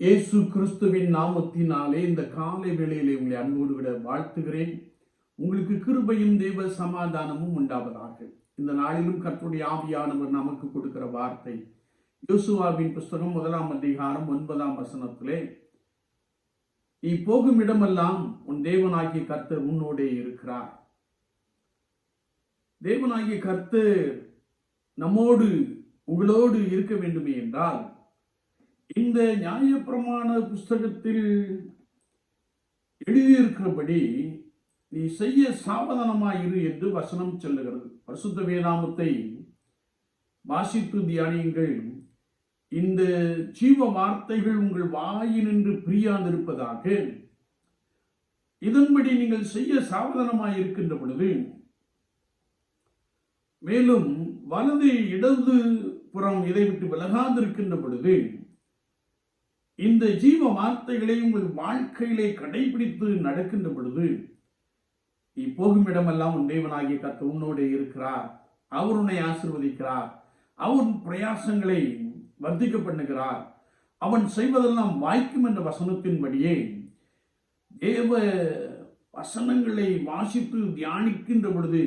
இயேசு கிறிஸ்துவின் நாமத்தினாலே இந்த காலை வேளையிலே உங்களை அன்போடு விட வாழ்த்துகிறேன். உங்களுக்கு கிருபையும் தேவ சமாதானமும் உண்டாவதாக. இந்த நாளிலும் கற்றுடைய ஆவியானவர் நமக்கு கொடுக்கிற வார்த்தை. யோசுவாவின் புஸ்தகம் முதலாம் அதிகாரம் ஒன்பதாம் வசனத்திலே நீ போகும் இடமெல்லாம் உன் தேவனாகிய கர்த்தர் உன்னோடே இருக்கிறார். தேவனாகிய கர்த்தர் நம்மோடு உங்களோடு இருக்க வேண்டுமே என்றால் இந்த நியாயப்பிரமாண புஸ்தகத்தில் எழுதியிருக்கிறபடி நீ செய்ய சாவதானமாயிரு என்று வசனம் செல்லுகிறது. பரிசுத்த வேதாமத்தை வாசித்து தியானியுங்கள். இந்த ஜீவ வார்த்தைகள் உங்கள் வாயினின்று பிரியாதிருப்பதாக. இதன்படி நீங்கள் செய்ய சாவதானமாயிருக்கின்ற பொழுது மேலும் வலது இடது புறம் இதை விட்டு விலகாதிருக்கின்ற பொழுது இந்த ஜீவ வார்த்தைகளை உங்கள் வாழ்க்கையிலே கடைபிடித்து நடக்கின்ற பொழுது நீ போகும் இடமெல்லாம் உன் தேவனாகிய கத்த உன்னோடே இருக்கிறார். அவர் உன்னை ஆசிர்வதிக்கிறார். அவர் பிரயாசங்களை வர்த்திக்க பண்ணுகிறார். அவன் செய்வதெல்லாம் வாய்க்கும் என்ற வசனத்தின்படியே தேவ வசனங்களை வாசித்து தியானிக்கின்ற பொழுது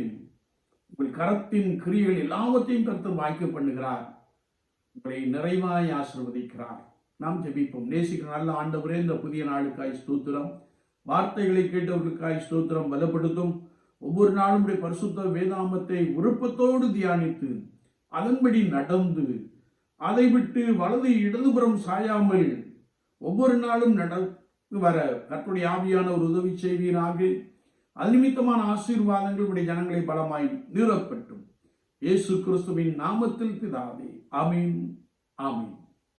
உங்கள் கரத்தின் கிரியைகள் எல்லாவற்றையும் கருத்து வாய்க்க பண்ணுகிறார். உங்களை நிறைவாய் ஆசிர்வதிக்கிறார். நாம் ஜெபிப்போம். நேசிக்கிற நல்ல ஆண்டவரே இந்த புதிய நாளுக்காய் ஸ்தோத்திரம். வார்த்தைகளை கேட்டவர்களுக்காய் ஸ்தோத்திரம். பலப்படுத்தும். ஒவ்வொரு நாளும் உடைய பரிசுத்த வேதாமத்தை விருப்பத்தோடு தியானித்து அதன்படி நடந்து அதை விட்டு வலது இடதுபுறம் சாயாமல் ஒவ்வொரு நாளும் நடந்து வர கற்றுடைய ஆவியான ஒரு உதவி செய்வீராக. அது நிமித்தமான ஆசீர்வாதங்கள் உடைய ஜனங்களை பலமாய் நிறுவப்பட்டும் இயேசு கிறிஸ்துவின் நாமத்தில் பிதாவே ஆமீன் ஆமீன்.